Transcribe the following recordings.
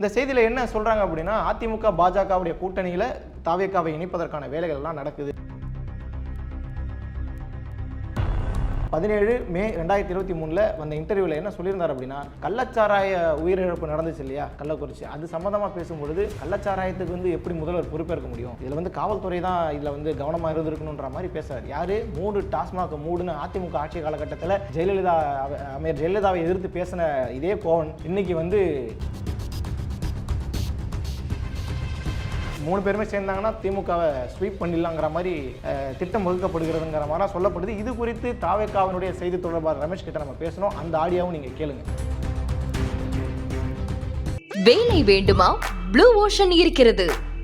இந்த செய்தியில் என்ன சொல்கிறாங்க அப்படின்னா அதிமுக பாஜகவுடைய கூட்டணியில் தாவேக்காவை இணைப்பதற்கான வேலைகள் எல்லாம் நடக்குது. பதினேழு மே ரெண்டாயிரத்தி இருபத்தி மூணில் வந்த இன்டர்வியூவில் என்ன சொல்லியிருந்தார் அப்படின்னா கள்ளச்சாராய உயிரிழப்பு நடந்துச்சு இல்லையா கள்ளக்குறிச்சி. அது சம்மந்தமாக பேசும்பொழுது கள்ளச்சாராயத்துக்கு வந்து எப்படி முதல்வர் பொறுப்பேற்க முடியும்? இதில் வந்து காவல்துறை தான் இதில் வந்து கவனமாக இருந்திருக்கணுன்ற மாதிரி பேசுறாரு. யார்? மூடு டாஸ்மாக் மூடுன்னு அதிமுக ஆட்சி காலகட்டத்தில் ஜெயலலிதா அவ- ஜெயலலிதாவை எதிர்த்து பேசின இதே கோவன் இன்னைக்கு வந்து மூணு பேருமே சேர்ந்தாங்கன்னா திமுகவை ஸ்வீப் பண்ணிடலாங்கிற மாதிரி திட்டம் வகுக்கப்படுகிறதுங்கிற மாதிரி சொல்லப்படுது. இது குறித்து தாவேக்காவினுடைய செய்தி தொடர்பாளர் ரமேஷ் கிட்ட நம்ம பேசணும். அந்த ஆடியோவும் நீங்க கேளுங்க. வேலை வேண்டுமா? ப்ளூ ஓஷன் இருக்கிறது.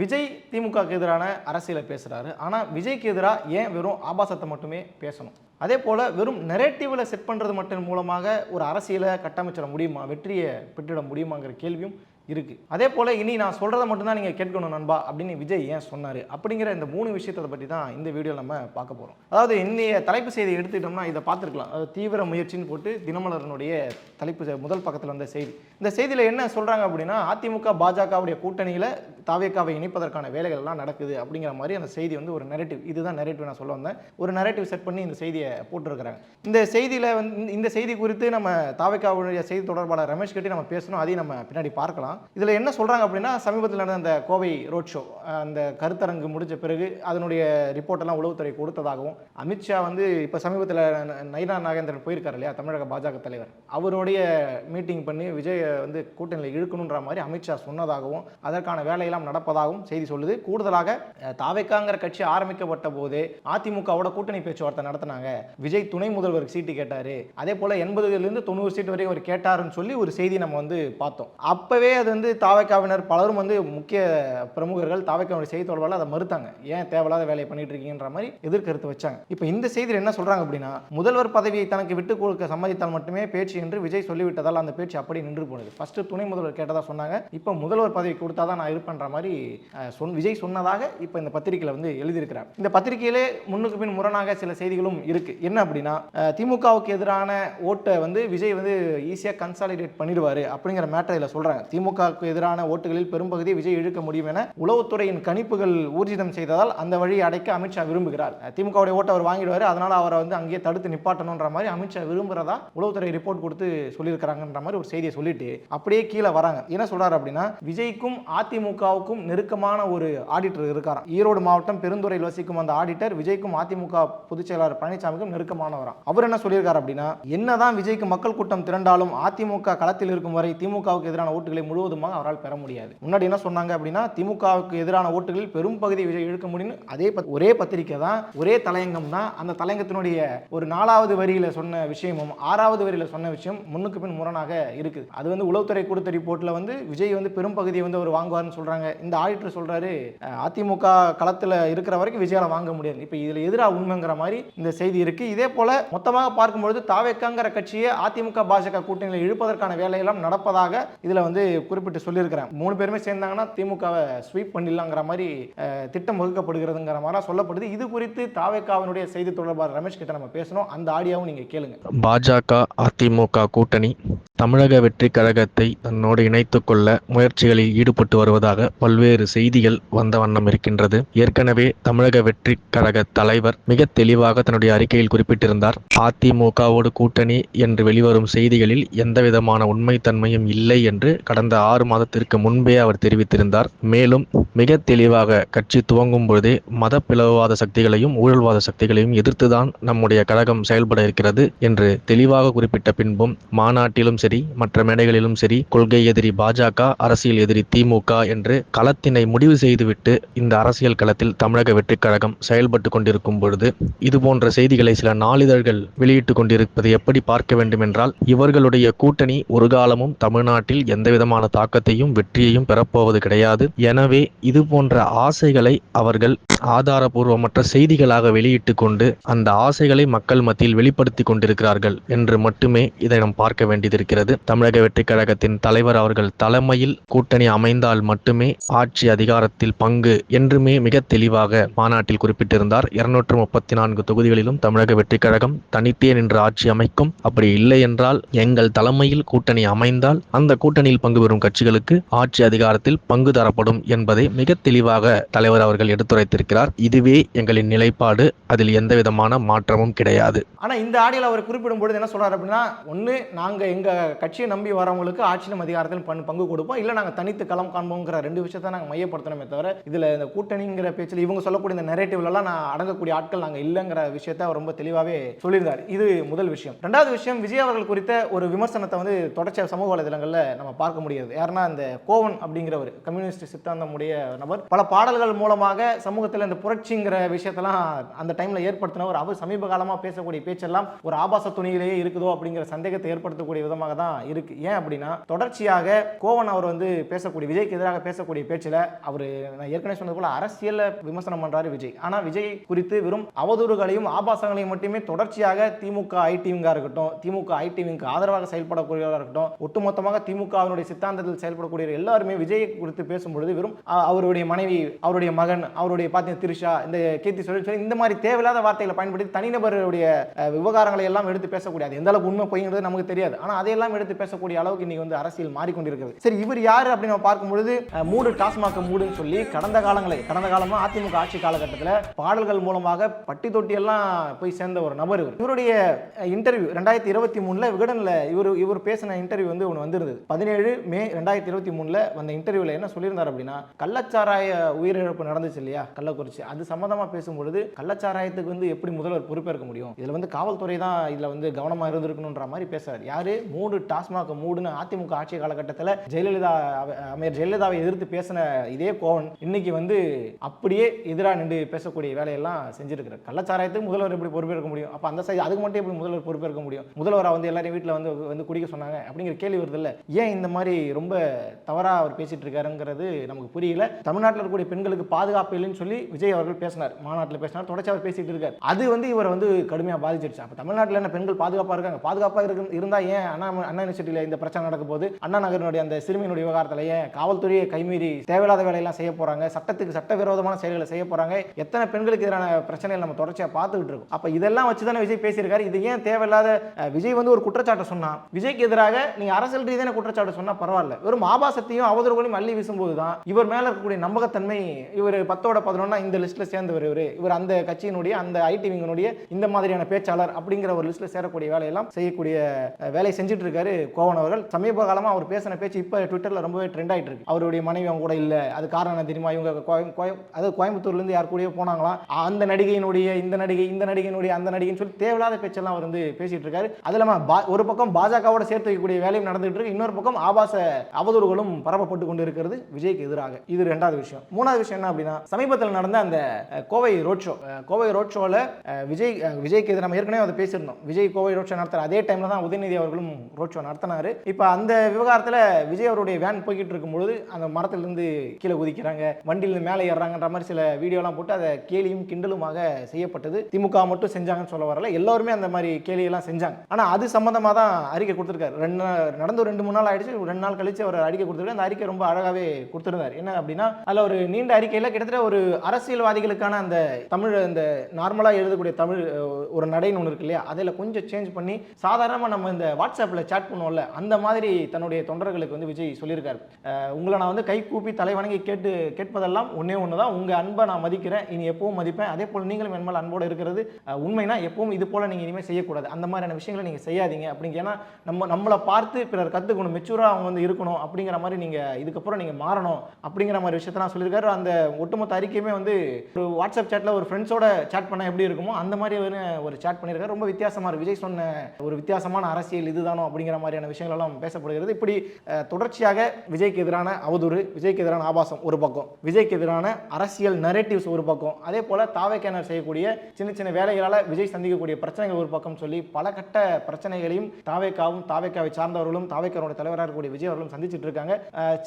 விஜய் திமுகவுக்கு எதிரான அரசியலை பேசுறாரு. ஆனா விஜய்க்கு எதிராக ஏன் வெறும் ஆபாசத்தை மட்டுமே பேசணும்? அதே போல வெறும் நெரேட்டிவில் செட் பண்றது மட்டும் மூலமாக ஒரு அரசியலை கட்டமைச்சிட முடியுமா? வெற்றியை பெற்றிட முடியுமாங்கிற கேள்வியும் இருக்குது அதே போல் இனி நான் சொல்கிறத மட்டும்தான் நீங்கள் கேட்கணும் நண்பா அப்படின்னு விஜய் ஏன் சொன்னார்? அப்படிங்கிற இந்த மூணு விஷயத்தை பற்றி தான் இந்த வீடியோ நம்ம பார்க்க போகிறோம் அதாவது இன்னைய தலைப்பு செய்தி எடுத்துக்கிட்டோம்னா இதை பார்த்துருக்கலாம். அதாவது தீவிர முயற்சின்னு போட்டு தினமலரனுடைய தலைப்பு முதல் பக்கத்தில் வந்த செய்தி. இந்த செய்தியில் என்ன சொல்கிறாங்க அப்படின்னா அதிமுக பாஜகவுடைய கூட்டணியில் தாவேக்காவை இணைப்பதற்கான வேலைகள் எல்லாம் நடக்குது அப்படிங்கிற மாதிரி அந்த செய்தி வந்து ஒரு நெரேட்டிவ் இதுதான் நெரேட்டிவ் நான் சொல்ல வந்தேன். ஒரு நெரேட்டிவ் செட் பண்ணி இந்த செய்தியை போட்டிருக்கிறாங்க. இந்த செய்தியில் வந்து இந்த- இந்த செய்தி குறித்து நம்ம தாவேக்காவுடைய செய்தி தொடர்பாளர் ரமேஷ் கிட்டே நம்ம பேசணும். அதையும் நம்ம பின்னாடி பார்க்கலாம். இதில் என்ன சொல்கிறாங்க அப்படின்னா சமீபத்தில் நடந்த அந்த கோவை ரோட் ஷோ அந்த கருத்தரங்கு முடிஞ்ச பிறகு அதனுடைய ரிப்போர்ட் எல்லாம் உளவுத்துறை கொடுத்ததாகவும் அமித்ஷா வந்து இப்போ சமீபத்தில் நைனா நாகேந்திரன் போயிருக்கார் இல்லையா தமிழக பாஜக தலைவர். அவருடைய மீட்டிங் பண்ணி விஜய் வந்து கூட்டணியில் இழுக்கணுன்ற மாதிரி அமித்ஷா சொன்னதாகவும் அதற்கான வேலையெல்லாம் நடப்பதாகவும் செய்தி சொல்லுது. கூடுதலாக தாவேக்காங்கிற கட்சி ஆரம்பிக்கப்பட்ட போது அதிமுகவோட கூட்டணி பேச்சுவார்த்தை நடத்தினாங்க. விஜய் துணை முதல்வருக்கு சீட்டு கேட்டார். அதே போல் எண்பதுலேருந்து தொண்ணூறு சீட் வரைக்கும் அவர் கேட்டாருன்னு சொல்லி ஒரு செய்தி நம்ம வந்து பார்த்தோம். அப்போவே அது வந்து தாவைக்காவினர் பலரும் வந்து முக்கிய பிரமுகர்கள் தாவேக்காவுடைய செய்தி தொடர்பாளர் அதை மறுத்தாங்க. ஏன் தேவையில்லாத வேலையை பண்ணிட்டு இருக்கீங்கன்ற மாதிரி எதிர்கருத்து வச்சாங்க. இப்போ இந்த செய்தியில் என்ன சொல்றாங்க அப்படின்னா முதல்வர் பதவியை தனக்கு விட்டு கொடுக்க சம்மதித்தால் மட்டுமே பேச்சு என்று விஜய் சொல்லிவிட்டதால் அந்த பேச்சு அப்படி நின்று போனது. ஃபர்ஸ்ட் துணை முதல்வர் கேட்டதா சொன்னாங்க. இப்போ முதல்வர் பதவி கொடுத்தா தான் நான் இருப்பேன்ற மாதிரி சொன் விஜய் சொன்னதாக இப்போ இந்த பத்திரிகையில் வந்து எழுதியிருக்கிறார். இந்த பத்திரிகையிலே முன்னுக்கு பின் முரணாக சில செய்திகளும் இருக்கு. என்ன அப்படின்னா திமுகவுக்கு எதிரான ஓட்டை வந்து விஜய் வந்து ஈஸியாக கன்சாலிடேட் பண்ணிடுவாரு அப்படிங்கிற மேட்டர் இதில் திமுக திமுகவுக்கு எதிரான ஓட்டுகளில் பெரும்பகுதியை விஜய் இழுக்க முடியும் என உளவுத்துறையின் கணிப்புகள் ஊர்ஜிதம் செய்ததால் அந்த வழியை அடைக்க அமித்ஷா விரும்புகிறார். திமுகவுடைய ஓட்டை அவர் வாங்கிடுவார். அதனால அவரை வந்து அங்கேயே தடுத்து நிப்பாட்டணுன்ற மாதிரி அமித்ஷா விரும்புறதா உளவுத்துறை ரிப்போர்ட் கொடுத்து சொல்லியிருக்கிறாங்கன்ற மாதிரி ஒரு செய்தியை சொல்லிட்டு அப்படியே கீழே வராங்க. என்ன சொல்றாரு அப்படின்னா விஜய்க்கும் அதிமுகவுக்கும் நெருக்கமான ஒரு ஆடிட்டர் இருக்காராம். ஈரோடு மாவட்டம் பெருந்துறையில் வசிக்கும் அந்த ஆடிட்டர் விஜய்க்கும் அதிமுக பொதுச் செயலாளர் பழனிசாமிக்கும் நெருக்கமானவராம். அவர் என்ன சொல்லியிருக்காரு அப்படின்னா என்னதான் விஜய்க்கு மக்கள் கூட்டம் திரண்டாலும் அதிமுக களத்தில் இருக்கும் வரை திமுகவுக்கு எதிரான ஓட்டுகளை முழு முழுவதுமாக அவரால் பெற முடியாது. முன்னாடி என்ன சொன்னாங்க அப்படின்னா திமுகவுக்கு எதிரான ஓட்டுகளில் பெரும் பகுதி விஜய் இழுக்க முடியும்னு அதே பத்- ஒரே பத்திரிக்கை தான் ஒரே தலையங்கம் தான். அந்த தலையங்கத்தினுடைய ஒரு நாலாவது வரியில சொன்ன விஷயமும் ஆறாவது வரியில சொன்ன விஷயம் முன்னுக்கு பின் முரணாக இருக்குது. அது வந்து உளவுத்துறை கொடுத்த ரிப்போர்ட்ல வந்து விஜய் வந்து பெரும் பகுதியை வந்து அவர் வாங்குவார்னு சொல்றாங்க. இந்த ஆடிட்டர் சொல்றாரு அதிமுக களத்துல இருக்கிற வரைக்கும் விஜயால வாங்க முடியாது. இப்போ இதுல எதிரா உண்மைங்கிற மாதிரி இந்த செய்தி இருக்கு. இதே போல மொத்தமாக பார்க்கும்பொழுது தாவேக்காங்கிற கட்சியை அதிமுக பாஜக கூட்டணியில் இழுப்பதற்கான வேலையெல்லாம் நடப்பதாக இதுல வந்து குறிப்பிட்டு சொல்லியிருக்கிறேன். மூணு பேருமே சேர்ந்தாங்கன்னா திமுகவை ஸ்வீப் பண்ணிடலாங்கிற மாதிரி திட்டம் வகுக்கப்படுகிறதுங்கிற மாதிரி சொல்லப்படுது. இது குறித்து தாவேக்காவினுடைய செய்தி தொடர்பாளர் ரமேஷ் கிட்ட நம்ம பேசணும். அந்த ஆடியாவும் நீங்க கேளுங்க. பாஜக அதிமுக கூட்டணி தமிழக வெற்றி கழகத்தை தன்னோடு இணைத்துக் கொள்ள முயற்சிகளில் ஈடுபட்டு வருவதாக பல்வேறு செய்திகள் வந்த வண்ணம் இருக்கின்றது. ஏற்கனவே தமிழக வெற்றி கழக தலைவர் மிக தெளிவாக தன்னுடைய அறிக்கையில் குறிப்பிட்டிருந்தார். அதிமுகவோடு கூட்டணி என்று வெளிவரும் செய்திகளில் எந்தவிதமான உண்மைத்தன்மையும் இல்லை என்று கடந்த ஆறு மாதத்திற்கு முன்பே அவர் தெரிவித்திருந்தார். மேலும் மிக தெளிவாக கட்சி துவங்கும் பொழுதே மத பிளவுவாத சக்திகளையும் ஊழல்வாத சக்திகளையும் எதிர்த்துதான் நம்முடைய கழகம் செயல்பட இருக்கிறது என்று தெளிவாக குறிப்பிட்ட பின்பும் மாநாட்டிலும் சரி மற்ற மேடைகளிலும் சரி கொள்கை எதிரி பாஜக அரசியல் எதிரி திமுக என்று களத்தினை முடிவு செய்துவிட்டு இந்த அரசியல் களத்தில் தமிழக வெற்றிக் கழகம் செயல்பட்டு கொண்டிருக்கும் பொழுது இது போன்ற செய்திகளை சில நாளிதழ்கள் வெளியிட்டு கொண்டிருப்பது எப்படி பார்க்க வேண்டும் என்றால் இவர்களுடைய கூட்டணி ஒரு காலமும் தமிழ்நாட்டில் எந்தவிதமான தாக்கத்தையும் வெற்றியையும் பெறப்போவது கிடையாது. எனவே இது போன்ற ஆசைகளை அவர்கள் ஆதாரபூர்வமற்ற செய்திகளாக வெளியிட்டு கொண்டு அந்த ஆசைகளை மக்கள் மத்தியில் வெளிப்படுத்தி கொண்டிருக்கிறார்கள் என்று மட்டுமே இதை நாம் பார்க்க வேண்டியதிருக்கிறது தமிழக வெற்றி கழகத்தின் தலைவர் அவர்கள் தலைமையில் கூட்டணி அமைந்தால் மட்டுமே ஆட்சி அதிகாரத்தில் பங்கு என்றுமே மிக தெளிவாக மாநாட்டில் குறிப்பிட்டிருந்தார். இருநூற்று முப்பத்தி நான்கு தொகுதிகளிலும் தமிழக வெற்றி கழகம் தனித்தே நின்று ஆட்சி அமைக்கும். அப்படி இல்லை என்றால் எங்கள் தலைமையில் கூட்டணி அமைந்தால் அந்த கூட்டணியில் பங்கு பெறும் கட்சிகளுக்கு ஆட்சி அதிகாரத்தில் பங்கு தரப்படும் என்பதை மிக தெளிவாக தலைவர் அவர்கள் எடுத்துரைத்திருக்கிறார். இதுவே எங்களின் நிலைப்பாடு. அதில் எந்த விதமான மாற்றமும் கிடையாது. ஆனா இந்த ஆடியில் அவர் குறிப்பிடும் பொழுது என்ன சொல்றாரு அப்படின்னா ஒண்ணு நாங்க எங்க கட்சியை நம்பி வரவங்களுக்கு ஆட்சியிலும் அதிகாரத்திலும் பங்கு பங்கு கொடுப்போம். இல்ல நாங்க தனித்து களம் காண்போங்கிற ரெண்டு விஷயத்தை நாங்க மையப்படுத்தணுமே தவிர இதுல இந்த கூட்டணிங்கிற பேச்சில் இவங்க சொல்லக்கூடிய இந்த நெரேட்டிவ்ல எல்லாம் நான் அடங்கக்கூடிய ஆட்கள் நாங்க இல்லைங்கிற விஷயத்தை அவர் ரொம்ப தெளிவாவே சொல்லியிருந்தார் இது முதல் விஷயம். ரெண்டாவது விஷயம் விஜய் அவர்கள் குறித்த ஒரு விமர்சனத்தை வந்து தொடர்ச்சியாக சமூக வலைதளங்களில் நம்ம பார்க்க முடியாது. யாருன்னா இந்த கோவன் அப்படிங்கிறவர் கம்யூனிஸ்ட் சித்தாந்தமுடைய நபர். பல பாடல்கள் மூலமாக சமூகத்தில் இந்த புரட்சிங்கிற விஷயத்தெல்லாம் அந்த டைம்ல ஏற்படுத்தினவர். அவர் சமீப காலமாக பேசக்கூடிய பேச்செல்லாம் ஒரு ஆபாச துணியிலேயே இருக்குதோ அப்படிங்கிற சந்தேகத்தை ஏற்படுத்தக்கூடிய விதமாக தான் இருக்கு. ஏன் அப்படின்னா தொடர்ச்சியாக கோவன் அவர் வந்து பேசக்கூடிய விஜய்க்கு எதிராக பேசக்கூடிய பேச்சில் அவர் நான் ஏற்கனவே சொன்னது போல அரசியல்ல விமர்சனம் பண்றாரு விஜய். ஆனால் விஜய் குறித்து வெறும் அவதூறுகளையும் ஆபாசங்களையும் மட்டுமே தொடர்ச்சியாக திமுக ஐடிவிங்கா இருக்கட்டும் திமுக ஐடிவிங்க்கு ஆதரவாக செயல்படக்கூடியவராக இருக்கட்டும் ஒட்டுமொத்தமாக திமுகவினுடைய சித்தாந்தத்தில் செயல்படக்கூடிய எல்லாருமே விஜய் குறித்து பேசும்பொழுது வெறும் அவருடைய மனைவி அவருடைய மகன் அவருடைய பார்த்தீங்கன்னா திரிஷா இந்த கீர்த்தி சொல்லி சொல்லி இந்த மாதிரி தேவையில்லாத வார்த்தைகளை பயன்படுத்தி தனிநபருடைய விவகாரங்களை எல்லாம் எடுத்து பேசக்கூடாது எந்த அளவுக்கு உண்மை பொய்ங்கிறது நமக்கு தெரியாது. ஆனா அதையெல்லாம் எடுத்து பேசக்கூடிய அளவுக்கு இன்னைக்கு வந்து அரசியல் மாறிக்கொண்டிருக்கிறது. சரி இவர் யார் அப்படின்னு நம்ம பார்க்கும்பொழுது மூடு டாஸ்மாக் மூடுன்னு சொல்லி கடந்த காலங்களில் கடந்த காலமா அதிமுக ஆட்சி காலகட்டத்தில் பாடல்கள் மூலமாக பட்டி தொட்டி எல்லாம் போய் சேர்ந்த ஒரு நபர் இவர். இவருடைய இன்டர்வியூ ரெண்டாயிரத்தி இருபத்தி மூணுல விகடனில் இவர் இவர் பேசின இன்டர்வியூ வந்து ஒன்று வந்திருந்தது. பதினேழு மே ரெண்டாயிரத்தி இருபத்தி மூணில் வந்த இன்டர்வியூவில் என்ன சொல்லியிருந்தார் அப்படின்னா கள்ளச்சாராய உயிரிழப்பு நடந்துச்சு இல்லையா? கள்ளக்குறிச்சி. அது சம்மந்தமாக பேசும்பொழுது கள்ளச்சாராயத்துக்கு வந்து எப்படி முதல்வர் பொறுப்பேற்க முடியும்? இதில் வந்து காவல்துறை தான் இதில் வந்து கவனமாக இருந்திருக்கணுன்ற மாதிரி பேசுறாரு. யாரு? மூடு டாஸ்மாக் மூடுன்னு அதிமுக ஆட்சி காலகட்டத்தில் ஜெயலலிதா அவ- அமைச்சர் ஜெயலலிதாவை எதிர்த்து பேசின இதே கோவன் இன்னைக்கு வந்து அப்படியே எதிராக நின்று பேசக்கூடிய வேலையெல்லாம் செஞ்சிருக்கிறார். கள்ளச்சாராயத்துக்கு முதல்வர் எப்படி பொறுப்பேற்க முடியும்? அப்போ அந்த சைடு அதுக்கு மட்டும் எப்படி முதல்வர் பொறுப்பேற்க முடியும்? முதல்வராக வந்து எல்லாரையும் வீட்டில் வந்து வந்து குடிக்க சொன்னாங்க அப்படிங்கிற கேள்வி வருது இல்லை? ஏன் இந்த மாதிரி ரொம்ப தவறா அவர் பேசிட்டு இருக்காருங்கிறது நமக்கு புரியல. தமிழ்நாட்டில் இருக்கக்கூடிய பெண்களுக்கு பாதுகாப்பு இல்லைன்னு சொல்லி விஜய் அவர்கள் பேசினார். மாநாட்டில் பேசினார். தொடர்ச்சி அவர் பேசிட்டு இருக்காரு அது வந்து இவரை வந்து கடுமையாக பாதிச்சிருச்சு. அப்போ தமிழ்நாட்டில் என்ன பெண்கள் பாதுகாப்பாக இருக்காங்க? பாதுகாப்பாக இருக்கு இருந்தால் ஏன் அண்ணா அண்ணா யூனிவர்சிட்டியில் இந்த பிரச்சனை நடக்கும் போது அண்ணா நகரினுடைய அந்த சிறுமியினுடைய விவகாரத்தில் ஏன் காவல்துறையை கைமீறி தேவையில்லாத வேலையெல்லாம் செய்ய போகிறாங்க சட்டத்துக்கு சட்டவிரோதமான செயல்களை செய்ய போகிறாங்க எத்தனை பெண்களுக்கு எதிரான பிரச்சனைகள் நம்ம தொடர்ச்சியாக பார்த்துக்கிட்டு இருக்கோம். அப்போ இதெல்லாம் வச்சு தானே விஜய் பேசியிருக்காரு. இது ஏன் தேவையில்லாத விஜய் வந்து ஒரு குற்றச்சாட்டை சொன்னால் விஜய்க்கு எதிராக நீங்கள் அரசியல் ரீதியான குற்றச்சாட்டு சொன்னால் பரவாயில்ல. வெறும் ஆபாசத்தையும் அவதூறுகளையும் அள்ளி வீசும்போது தான் இவர் மேல இருக்கக்கூடிய நம்பகத்தன்மை இவர் பத்தோட பதினொன்னா இந்த லிஸ்ட்ல சேர்ந்தவர் இவர். இவர் அந்த கட்சியினுடைய அந்த ஐடி விங்கனுடைய இந்த மாதிரியான பேச்சாளர் அப்படிங்கிற ஒரு லிஸ்ட்டில் சேரக்கூடிய வேலையெல்லாம் செய்யக்கூடிய வேலையை செஞ்சுட்டு இருக்காரு கோவன் அவர்கள். சமீப காலமாக அவர் பேசின பேச்சு இப்போ ட்விட்டரில் ரொம்பவே ட்ரெண்ட் ஆகிட்டு இருக்கு அவருடைய மனைவி அவங்க கூட இல்லை. அது காரணம் என்ன தெரியுமா? இவங்க கோயம் கோயம் அதாவது கோயம்புத்தூர்ல இருந்து யார் கூடயோ போனாங்களாம். அந்த நடிகையினுடைய இந்த நடிகை இந்த நடிகையினுடைய அந்த நடிகைன்னு சொல்லி தேவையில்லாத பேச்செல்லாம் அவர் வந்து பேசிட்டு இருக்காரு அது இல்லாமல் பா- ஒரு பக்கம் பாஜகவோட சேர்த்து வைக்கக்கூடிய வேலையும் நடந்துட்டு இருக்கு இன்னொரு பக்கம் ஆபாச அவதூறுகளும் பரப்பப்பட்டு கொண்டு இருக்கிறது விஜய்க்கு எதிராக. இது ரெண்டாவது விஷயம். மூணாவது விஷயம் என்ன அப்படின்னா சமீபத்தில் நடந்த அந்த Kovai road show Kovai road ஷோவில் விஜய் விஜய்க்கு எதிராக நம்ம ஏற்கனவே அதை பேசியிருந்தோம். விஜய் கோவை ரோட் ஷோ நடத்துற அதே டைம்ல தான் உதயநிதி அவர்களும் ரோட் ஷோ நடத்தினாரு. இப்போ அந்த விவகாரத்தில் விஜய் அவருடைய வேன் போய்கிட்டு இருக்கும்பொழுது அந்த மரத்திலிருந்து கீழே குதிக்கிறாங்க வண்டியிலிருந்து மேலே ஏறுறாங்கன்ற மாதிரி சில வீடியோலாம் போட்டு அதை கேலியும் கிண்டலுமாக செய்யப்பட்டது. திமுக மட்டும் செஞ்சாங்கன்னு சொல்ல வரல. எல்லோருமே அந்த மாதிரி கேலியெல்லாம் செஞ்சாங்க. ஆனால் அது சம்மந்தமாக தான் அறிக்கை கொடுத்துருக்காரு. ரெண்டு நாள் நடந்து ரெண்டு மூணு நாள் ஆயிடுச்சு. ஒரு ரெண்டு நாள் கழிச்சு அவர் அறிக்கை கொடுத்துருக்காரு அந்த அறிக்கை ரொம்ப அழகாவே கொடுத்துருந்தார். என்ன அப்படின்னா அதில் ஒரு நீண்ட அறிக்கையில் கிட்டத்தட்ட ஒரு அரசியல்வாதிகளுக்கான அந்த தமிழ் அந்த நார்மலாக எழுதக்கூடிய தமிழ் ஒரு நடைன்னு ஒன்று இருக்கு இல்லையா? அதில் கொஞ்சம் சேஞ்ச் பண்ணி சாதாரணமாக நம்ம இந்த வாட்ஸ்அப்பில் சேட் பண்ணுவோம்ல அந்த மாதிரி தன்னுடைய தொண்டர்களுக்கு வந்து விஜய் சொல்லியிருக்காரு. உங்களை நான் வந்து கை கூப்பி தலை வணங்கி கேட்டு கேட்பதெல்லாம் ஒன்றே ஒன்று தான் உங்கள் அன்பை நான் மதிக்கிறேன் இனி எப்பவும் மதிப்பேன். அதே போல் நீங்களும் என் மேல் அன்போடு இருக்கிறது உண்மைனா எப்பவும் இது போல் நீங்கள் இனிமேல் செய்யக்கூடாது. அந்த மாதிரியான விஷயங்களை நீங்கள் செய்யாதீங்க அப்படிங்க. ஏன்னா நம்ம நம்மளை பார்த்து பிறர் கற்றுக்கணும் மெச்சூராக அவங்க வந்து இருக்கணும் அப்படிங்கிற மாதிரி நீங்கள் இதுக்கப்புறம் நீங்கள் மாறணும் அப்படிங்கிற மாதிரி விஷயத்தெல்லாம் சொல்லியிருக்காரு. அந்த ஒட்டுமொத்த அறிக்கையுமே வந்து ஒரு வாட்ஸ்அப் சேட்டில் ஒரு ஃப்ரெண்ட்ஸோட சேட் பண்ண எப்படி இருக்குமோ அந்த மாதிரி ஒரு ஒரு சேட் பண்ணியிருக்காரு. ரொம்ப வித்தியாசமாக விஜய் சொன்ன ஒரு வித்தியாசமான அரசியல் இதுதானோ அப்படிங்கிற மாதிரியான விஷயங்கள் எல்லாம் பேசப்படுகிறது. இப்படி தொடர்ச்சியாக விஜய்க்கு எதிரான அவதூறு விஜய்க்கு எதிரான ஆபாசம் ஒரு பக்கம் விஜய்க்கு எதிரான அரசியல் நரேட்டிவ்ஸ் ஒரு பக்கம் அதே போல தாவேக்கேனர் செய்யக்கூடிய சின்ன சின்ன வேலைகளால் விஜய் சந்திக்கக்கூடிய பிரச்சனைகள் ஒரு பக்கம் சொல்லி பல கட்ட பிரச்சனைகளையும் தாவேக்காவும் தாவேக்காவை சார்ந்தவர்களும் தாவேக்கரோட தலைவராக இருக்கக்கூடிய விஜய் அவர்களும் சந்திச்சுட்டு இருக்காங்க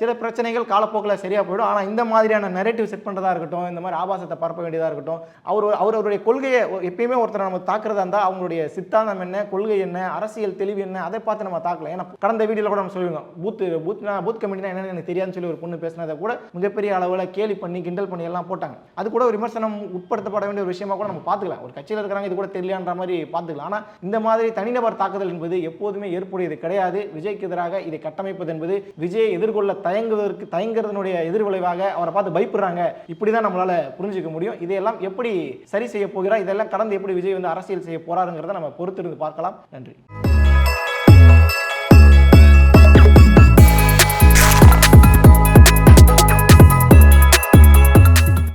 சில பிரச்சனைகள் காலப்போக்கில் சரியாக போயிடும். ஆனால் இந்த மாதிரியான நெரேட்டிவ் செட் பண்ணுறதா இருக்கட்டும் இந்த மாதிரி ஆபாசத்தை பரப்ப வேண்டியதாக இருக்கட்டும் அவர் அவர் அவருடைய கொள்கையை எப்பயுமே ஒருத்தர் நம்ம தாக்குறதா இருந்தால் அவங்களுடைய சித்தாந்தம் என்ன கொள்கை என்ன அரசியல் தெளிவு என்ன அதை பார்த்து நம்ம தாக்கலாம் ஏன்னா கடந்த வீடியோவில் கூட நம்ம சொல்லியிருந்தோம். பூத் பூத் பூத் கமிட்டினா என்னன்னு எனக்கு தெரியாதுன்னு சொல்லி ஒரு பொண்ணு பேசினதை கூட மிகப்பெரிய அளவில் கேலி பண்ணி கிண்டல் பண்ணி எல்லாம் போட்டாங்க. அது கூட ஒரு விமர்சனம் உட்படுத்தப்பட வேண்டிய ஒரு விஷயமா கூட நம்ம பார்த்துக்கலாம். ஒரு கட்சியில் இருக்கிறாங்க இது கூட தெரியலான்ற மாதிரி பார்த்துக்கலாம். ஆனால் இந்த மாதிரி தனிநபர் தாக்குதல் என்பது எப்போதுமே ஏற்புடையது கிடையாது. விஜய்க்கு எதிராக இதை கட்டமைப்பது என்பது விஜயை எதிர்கொள்ள தயங்குவதற்கு தயங்குறதனுடைய எதிர்விளைவாக அவரை பார்த்து பயப்படுறாங்க. இப்படி தான் நம்மளால புரிஞ்சுக்க முடியும். இதையெல்லாம் எப்படி சரி செய்ய போகிறா இதெல்லாம் கடந்து எப்படி விஜய் வந்து அரசியல் செய்ய போறாருங்கிறத நம்ம பொறுத்திருந்து பார்க்கலாம். நன்றி.